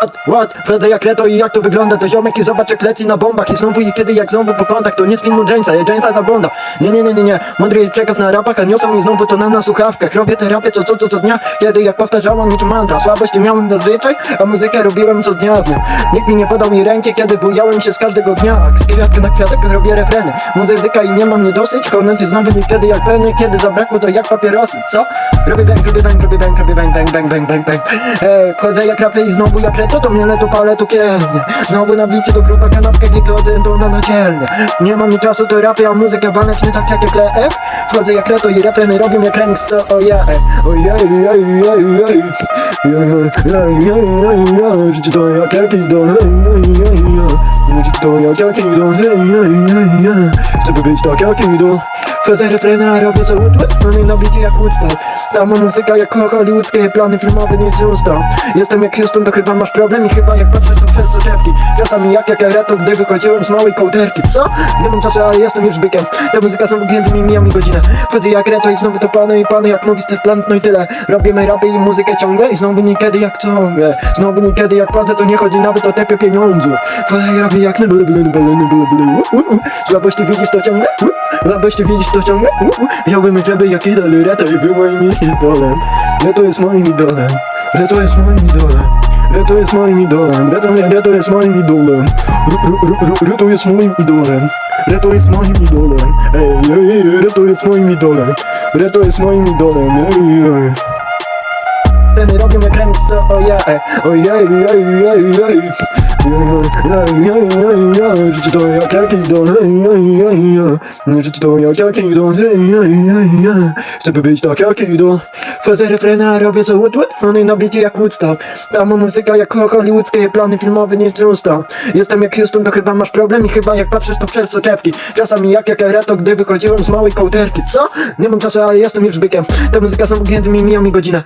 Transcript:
What, what? Wchodzę jak reto i jak to wygląda. To ziomek i zobacz jak na bombach. I znowu i kiedy jak znowu po kątach To nie z filmu Jamesa, ja Jamesa zagląda Nie, nie, nie, nie, nie. Mądry przekaz na rapach A niosą mi znowu to na, na słuchawkach. Robię te rapy co, co, co, co dnia. Kiedy jak powtarzałam niczym mantra Słabości miałem zazwyczaj A muzykę robiłem co dnia dnia Nikt mi nie podał mi ręki Kiedy bujałem się z każdego dnia. Z kwiatka na kwiatek robię refreny. Muzyka i nie mam nie dosyć. Konenty znowu niekiedy jak pleny Kiedy zabrakło to jak papierosy, co? Robię bang, robię bang, robię bang, robię bang, bang, bang, bang, bang, bang Ej, wchodzę jak rapy i znowu jak To mnie leto palę to kielnie Znowu na blicie do gruba kanapkę Gdy to to na nadzielnie Nie mam mi czasu to rapy, a muzyka waleć nie tak jak jak lep Wchodzę jak reto i refreny robią jak ręks to ojej Ojej, ojej, ojej, ojej Życie to jak jaki idol Życie to jak jaki idol Chcę być tak jak idol Wchodzę refreny, a robię co łód Mamy na bicie jak Woodstock. Tam muzyka jak hollywoodzkie. Plany filmowe nie czysto Jestem jak Houston, to chyba masz problem. I chyba jak patrzysz to przez soczewki. Czasami jak jak Ereto, gdy wychodziłem z małej kołderki. Co? Nie mam czasu, ale jestem już bykiem. Ta muzyka znowu gięty mi mija mi godzinę. Wtedy jak Reto i znowu to pany i pany Jak mówi Steve Plant, no i tyle. Robimy rapy i muzykę ciągle. I znowu niekiedy jak ciągle. Znowu niekiedy jak wchodzę, to nie chodzi nawet o tepie pieniądze. I robię jak byle byle byle byle byle Słabości widzisz to ciągle? Słabości widzisz to ciągle? Chciałbym, żeby jak idol Reto i był moim idolem. Reto jest moim idolem. Reto jest moim idolem. Reto jest moim idolem. Reto, Reto jest moim idolem. Reto jest moim idolem. Reto jest moim idolem. Ej, ej, ej, Reto jest moim idolem. Reto jest moim idolem. Ej, ej Reny robią jak remix, to ojej Ojej, ej, ej, ej, ej Ej, ej, ej, ej, Życie to jak jak idol Ej, ej, ej, ej Życie to jak jak idol Ej, ej, ej, ej Chcę być tak jak idol Wchodzę refreny, a robię co łód, łód One na bicie jak Woodstock Tam muzyka jak hollywoodzkie plany filmowe nie czysto Jestem jak Houston, to chyba masz problem I chyba jak patrzysz to przez soczewki Czasami jak jak Ereto, gdy wychodziłem z małej kołderki Co? Nie mam czasu, ale jestem już bykiem Ta muzyka znowu gięty mi mija mi godzinę